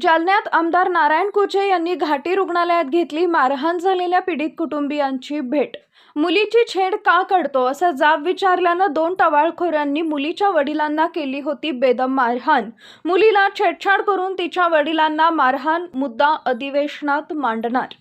जालन्यात आमदार नारायण कुचे यांनी घाटी रुग्णालयात घेतली मारहाण झालेल्या पीडित कुटुंबियांची भेट. मुलीची छेड का कळतो असा जाब विचारल्यानं दोन टवाळखोरांनी मुलीच्या वडिलांना केली होती बेदम मारहाण. मुलीला छेडछाड करून तिच्या वडिलांना मारहाण मुद्दा अधिवेशनात मांडणार.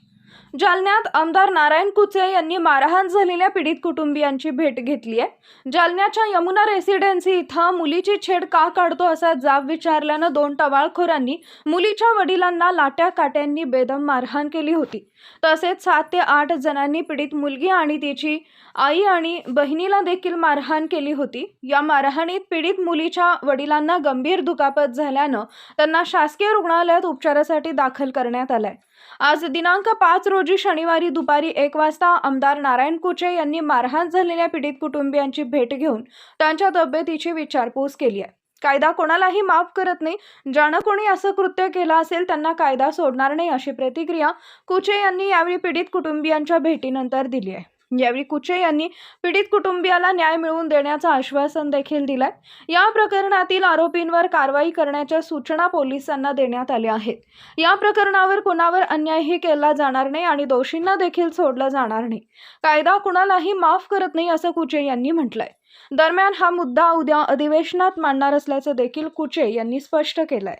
जालन्यात आमदार नारायण कुचे यांनी मारहाण झालेल्या पीडित कुटुंबियांची भेट घेतली आहे. जालन्याच्या यमुना रेसिडेन्सी इथं मुलीची छेड का काढतो असा जाब विचारल्यानं दोन टवाळखोरांनी मुलीच्या वडिलांना लाट्या काट्यांनी बेदम मारहाण केली होती. तसेच सात ते आठ जणांनी पीडित मुलगी आणि तिची आई आणि बहिणीला देखील मारहाण केली होती. या मारहाणीत पीडित मुलीच्या वडिलांना गंभीर दुखापत झाल्यानं त्यांना शासकीय रुग्णालयात उपचारासाठी दाखल करण्यात आलाय. आज दिनांक पाच रोजी शनिवारी दुपारी एक वाजता आमदार नारायण कुचे यांनी मारहाण झालेल्या पीडित कुटुंबियांची भेट घेऊन त्यांच्या तब्येतीची विचारपूस केली आहे. कायदा कोणालाही माफ करत नाही. ज्यानं कोणी असं कृत्य केलं असेल त्यांना कायदा सोडणार नाही अशी प्रतिक्रिया कुचे यांनी यावेळी पीडित कुटुंबियांच्या भेटीनंतर दिली आहे. म्हणजे यावेळी कुचे यांनी पीडित कुटुंबियाला न्याय मिळवून देण्याचं आश्वासन देखील दिलंय. या प्रकरणातील आरोपींवर कारवाई करण्याच्या सूचना पोलिसांना देण्यात आल्या आहेत. या प्रकरणावर कुणावर अन्यायही केला जाणार नाही आणि दोषींना देखील सोडलं जाणार नाही. कायदा कुणालाही माफ करत नाही असं कुचे यांनी म्हटलंय. दरम्यान हा मुद्दा उद्या अधिवेशनात मांडणार असल्याचं देखील कुचे यांनी स्पष्ट केलंय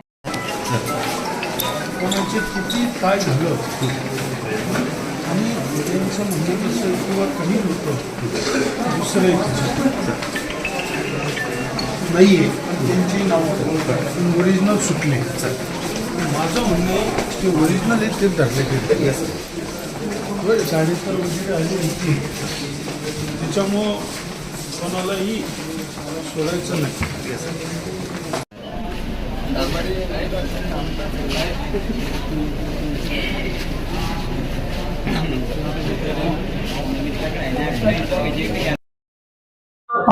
कोणाचे किती काय झालं आणि त्यांचं म्हणणं असेल किंवा काही होतं. दुसरं नाही आहे पण त्यांची नावं ओरिजिनल सुटले. माझं म्हणणं आहे ओरिजिनल आहे तेच धरले गेले. साडेचार वगैरे आली होती. त्याच्यामुळं कोणालाही सोडायचं नाही.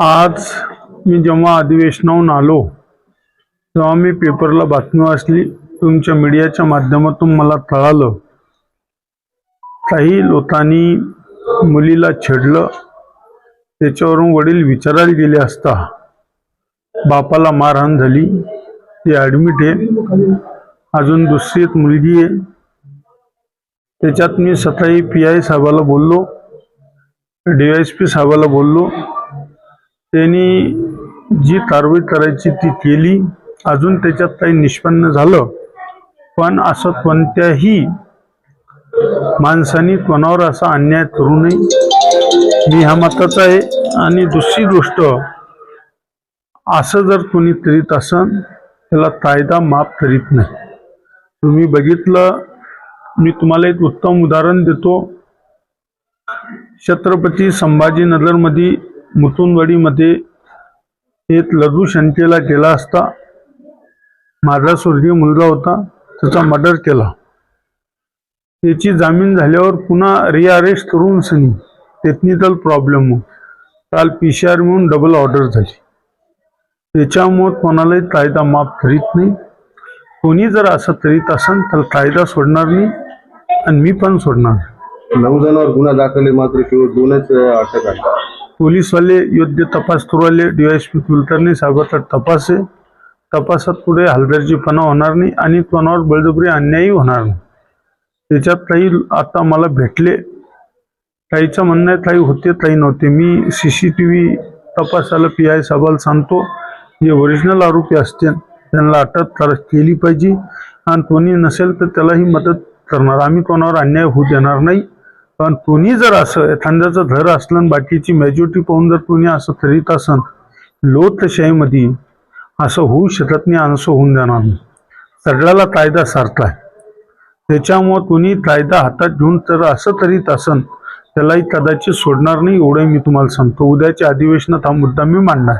आज मी जेव्हा अधिवेशनाहून आलो तेव्हा मी पेपरला बातमी वाचली. तुमच्या मीडियाच्या माध्यमातून मला कळालं काही लोकांनी मुलीला छेडलं. त्याच्यावरून वडील विचारायला गेले असता बापाला मारहाण झाली. ती ॲडमिट आहे. अजून दुसरी एक मुलगी आहे. त्याच्यात मी सकाळी पी आय साहेबाला बोललो. डी एस पी साहेबाला बोललो. त्यांनी जी कारवाई करायची ती केली. अजून त्याच्यात काही निष्पन्न झालं. पण असं कोणत्याही माणसाने कोणावर असा अन्याय करू नये. मी ह्या मताचा आहे. आणि दुसरी गोष्ट असं जर कोणी करीत असन त्याला कायदा माफ करीत नाही. तुम्ही बघितलं मी तुम्हाला एक उत्तम उदाहरण देतो. छत्रपती संभाजीनगरमध्ये मुतुंदवाडीमध्ये एक लघु शंकेला गेला असता माझा स्वर्गीय मुलगा होता त्याचा मर्डर केला. त्याची जामीन झाल्यावर पुन्हा रिअरेस्ट करून सनी टेक्निकल प्रॉब्लेम काल पी सी आर म्हणून डबल ऑर्डर झाली. त्याच्यामुळे कोणालाही कायदा माफ करीत नाही. कोणी जर असं करीत असेल तर कायदा सोडणार नाही आणि मी पण सोडणार नाही. नऊ जणांवर गुन्हा दाखल आहे मात्र केवळ दोनच अटक आहे पोलीसवाले योग्य तपास करू आले डीवायसपी कुलकर्णी साहेबाचा तपास. आहे तपासात पुढे हलगर्जीपणा होणार नाही आणि कोणावर बळजबरी अन्यायही होणार नाही. त्याच्यात काही आता मला भेटले. ताईचं म्हणणं आहे काही होते ताई नव्हते. मी सी सी टी व्ही तपासाला पी आय साहेबाला सांगतो. जे ओरिजिनल आरोपी असतील त्यांना अटक कर केली पाहिजे. आणि कोणी नसेल तर त्यालाही मदत करणार. आम्ही कोणावर अन्याय होऊ देणार नाही. पण कुणी जर असं एखाद्याचं घर असलं आणि बाकीची मेजॉरिटी पाहून जर कुणी असं करीत असन लोकशाहीमध्ये असं होऊ शकत नाही आणि असं होऊन जाणार नाही. सगळ्याला कायदा सारखा आहे. त्याच्यामुळं कुणी कायदा हातात घेऊन तर असं तरी असन त्यालाही कदाचित सोडणार नाही एवढं मी तुम्हाला सांगतो. उद्याच्या अधिवेशनात हा मुद्दा मी मांडणार.